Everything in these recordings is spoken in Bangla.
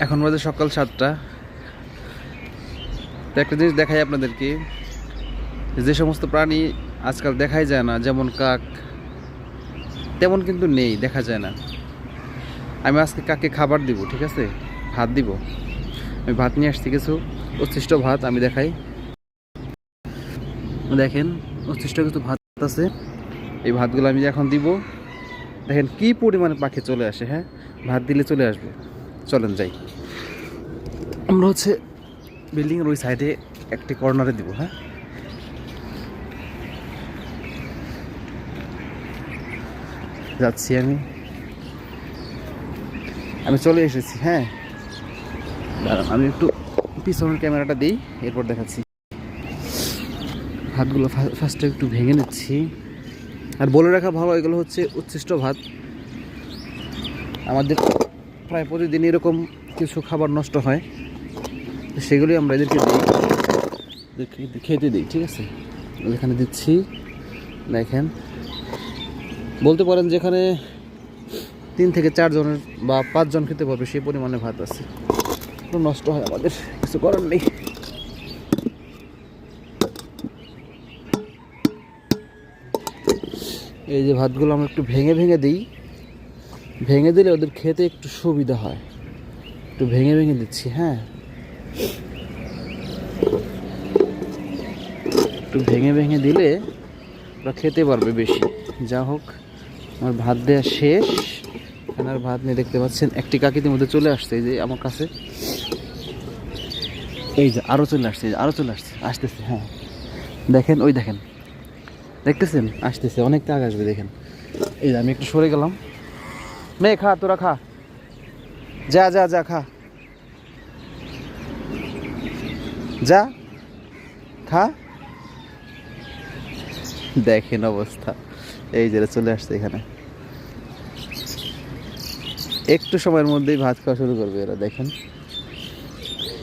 এখন বাজে সকাল সাতটা। তো একটা জিনিস দেখাই আপনাদেরকে। যে সমস্ত প্রাণী আজকাল দেখাই যায় না, যেমন কাক, তেমন কিন্তু নেই, দেখা যায় না। আমি আজকে কাকে খাবার দিব, ঠিক আছে? ভাত দিব। আমি ভাত নিয়ে আসছি কিছু উচ্ছিষ্ট ভাত, আমি দেখাই। দেখেন, উচ্ছিষ্ট কিছু ভাত আছে। এই ভাতগুলো আমি এখন দিব। দেখেন কি পরিমাণে পাখি চলে আসে হ্যাঁ? ভাত দিলে চলে আসবে। চলেন যাই। আমরা হচ্ছে বিল্ডিংয়ের ওই সাইডে একটি কর্নারে দিব হ্যাঁ? যাচ্ছি আমি। আমি চলে এসেছি হ্যাঁ? দাঁড়ান, আমি একটু পিছনের ক্যামেরাটা দিই এরপর দেখাচ্ছি। ভাতগুলো ফার্স্টে একটু ভেঙে নিচ্ছি। আর বলে রাখা ভালো এগুলো হচ্ছে উচ্ছিষ্ট ভাত। আমাদের প্রায় প্রতিদিন এরকম কিছু খাবার নষ্ট হয়। সেগুলি আমরা এদেরকে দিই। খেতে দিই, ঠিক আছে? এখানে দিচ্ছি। দেখেন। বলতে পারেন যেখানে তিন থেকে চারজনের বা পাঁচজন খেতে পারবে, সেই পরিমাণে ভাত আছে। নষ্ট হয় আমাদের, কিছু করার নেই। এই যে ভাতগুলো আমরা একটু ভেঙে ভেঙে দিই। ভেঙে দিলে ওদের খেতে একটু সুবিধা হয়। একটু ভেঙে ভেঙে দিচ্ছি হ্যাঁ। একটু ভেঙে ভেঙে দিলে ওরা খেতে পারবে বেশি। যা হোক, আমার ভাত দেওয়া শেষ। আর ভাত নিয়ে দেখতে পাচ্ছেন, একটি কাকিদের মধ্যে চলে আসছে, এই যে আমার কাছে। এই যে আরও চলে আসছে আরও চলে আসছে, আসতেছে হ্যাঁ। দেখেন, ওই দেখেন। দেখতেছেন? আসতেছে অনেক কাক আসবে, দেখেন। এই যে আমি একটু সরে গেলাম। মেয়ে খা, তোরা খা। যা যা যা, খা। যা, খা। দেখেন অবস্থা। এই যে চলে আসছে এখানে। একটু সময়ের মধ্যেই ভাত খাওয়া শুরু করবে এরা, দেখেন।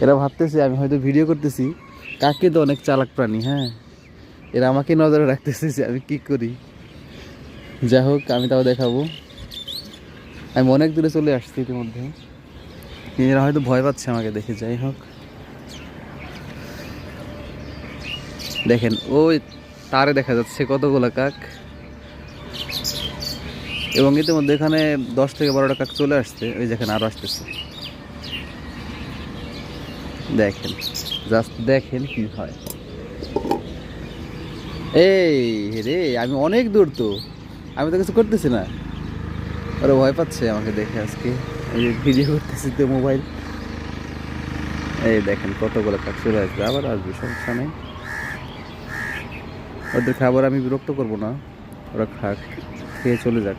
এরা ভাবতেছে, আমি হয়তো ভিডিও করতেছি। কাকে তো অনেক চালাক প্রাণী হ্যাঁ? এরা আমাকে নজরে রাখতেছে যে আমি কি করি। যাই হোক, আমি তাও দেখাবো। আমি অনেক দূরে চলে আসছি ইতিমধ্যে। এরা হয়তো ভয় পাচ্ছে আমাকে দেখে, যাই হোক। দেখেন, ওই তারে দেখা যাচ্ছে কতগুলো কাক। এবং ইতিমধ্যে এখানে দশ থেকে বারোটা কাক চলে আসছে, ওই যেখানে আরও আসতেছে। দেখেন জাস্ট দেখেন কি হয়। এই রে, আমি অনেক দূর তো, আমি তো কিছু করতেছি না। ওরা ভয় পাচ্ছে আমাকে দেখে আজকে। এই ভিডিও করতেছি তো মোবাইল। এই দেখেন কতগুলো কাক চলে আসবে, আবার আসবে, সমস্যা নেই। ওদের খাবার আমি বিরক্ত করব না, ওরা খাক, খেয়ে চলে যাক।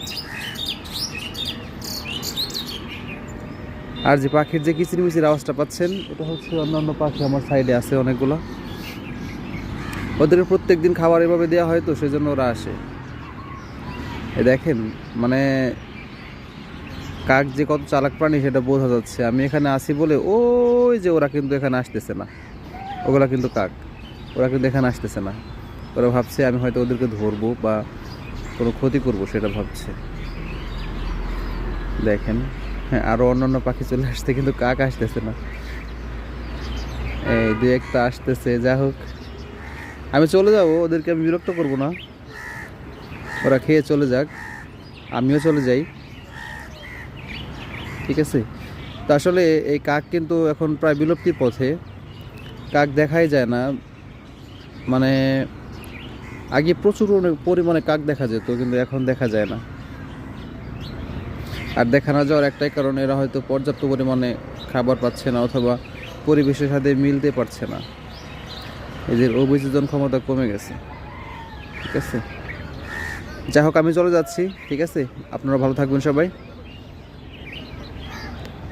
আর যে পাখির যে কিচির মিচির আওয়াজটা পাচ্ছেন, এটা হচ্ছে অন্যান্য পাখি আমার সাইডে আছে অনেকগুলো। ওদের প্রত্যেক দিন খাবার এভাবে দেওয়া হয় তো, সেজন্য ওরা আসে। দেখেন মানে কাক যে কত চালাক প্রাণী সেটা বোঝা যাচ্ছে। আমি এখানে আসি বলে, ওই যে ওরা কিন্তু এখানে আসতেছে না। ওগুলা কিন্তু কাক। ওরা কিন্তু এখানে আসতেছে না। ওরা ভাবছে, আমি হয়তো ওদেরকে ধরবো বা কোনো ক্ষতি করব, সেটা ভাবছে। দেখেন হ্যাঁ আরও অন্যান্য পাখি চলে আসছে, কিন্তু কাক আসতেছে না। এই দু একটা আসতেছে, যা হোক। আমি চলে যাব, ওদেরকে আমি বিরক্ত করব না। ওরা খেয়ে চলে যাক। আমিও চলে যাই। ঠিক আছে? তো আসলে এই কাক কিন্তু এখন প্রায় বিলুপ্তির পথে। কাক দেখাই যায় না। মানে আগে প্রচুর পরিমাণে কাক দেখা যেত, কিন্তু এখন দেখা যায় না। আর দেখা না যাওয়ার একটাই কারণ, এরা হয়তো পর্যাপ্ত পরিমাণে খাবার পাচ্ছে না অথবা পরিবেশের সাথে মিলতে পারছে না। এদের অভিযোজন ক্ষমতা কমে গেছে। ঠিক আছে? যাই হোক, আমি চলে যাচ্ছি। ঠিক আছে? আপনারা ভালো থাকবেন সবাই।